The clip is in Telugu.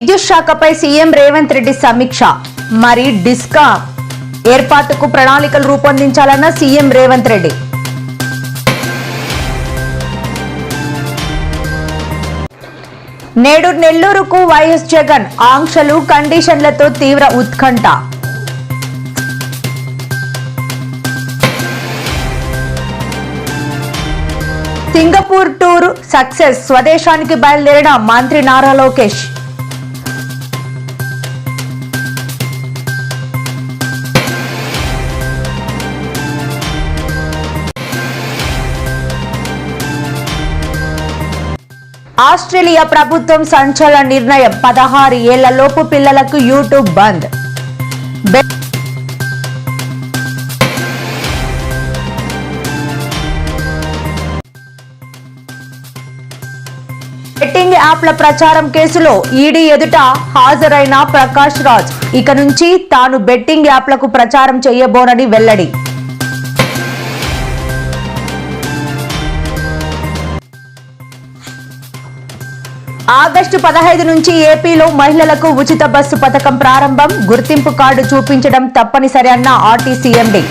విద్యుత్ శాఖపై సీఎం రేవంత్ రెడ్డి సమీక్ష. మరి డిస్కా ఏర్పాటుకు ప్రణాళికలు రూపొందించాలన్న సీఎం రేవంత్ రెడ్డి. నేడు నెల్లూరుకు వైఎస్ జగన్ ఆంక్షలు కండిషన్లతో తీవ్ర ఉత్కంఠ. సింగపూర్ టూర్ సక్సెస్ స్వదేశానికి బయలుదేరిన మంత్రి నారా లోకేష్. ఆస్ట్రేలియా ప్రభుత్వం సంచలన నిర్ణయం పదహారు ఏళ్ళలోపు పిల్లలకు యూట్యూబ్ బంద్. బెట్టింగ్ యాప్ల ప్రచారం కేసులో ఈడీ ఎదుట హాజరైన ప్రకాష్ రాజ్. ఇక నుంచి తాను బెట్టింగ్ యాప్లకు ప్రచారం చేయబోనని వెల్లడి. ఆగస్టు పదహైదు నుంచి ఏపీలో మహిళలకు ఉచిత బస్సు పథకం ప్రారంభం. గుర్తింపు కార్డు చూపించడం తప్పనిసరి అన్న ఆర్టీసీ ఎండీ.